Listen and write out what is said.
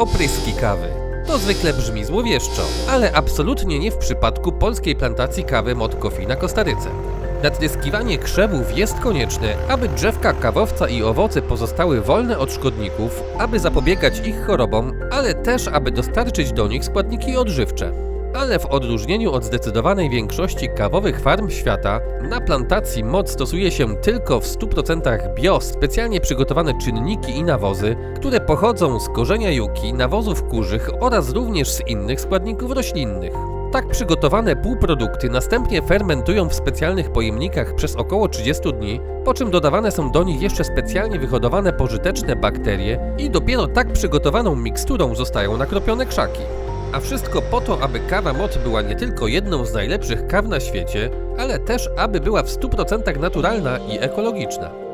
opryski kawy. To zwykle brzmi złowieszczo, ale absolutnie nie w przypadku polskiej plantacji kawy Mod Coffee na Kostaryce. Natryskiwanie krzewów jest konieczne, aby drzewka kawowca i owoce pozostały wolne od szkodników, aby zapobiegać ich chorobom, ale też aby dostarczyć do nich składniki odżywcze. Ale w odróżnieniu od zdecydowanej większości kawowych farm świata, na plantacji MOD stosuje się tylko w 100% bio specjalnie przygotowane czynniki i nawozy, które pochodzą z korzenia juki, nawozów kurzych oraz również z innych składników roślinnych. Tak przygotowane półprodukty następnie fermentują w specjalnych pojemnikach przez około 30 dni, po czym dodawane są do nich jeszcze specjalnie wyhodowane pożyteczne bakterie i dopiero tak przygotowaną miksturą zostają nakropione krzaki. A wszystko po to, aby kawa MOT była nie tylko jedną z najlepszych kaw na świecie, ale też aby była w 100% naturalna i ekologiczna.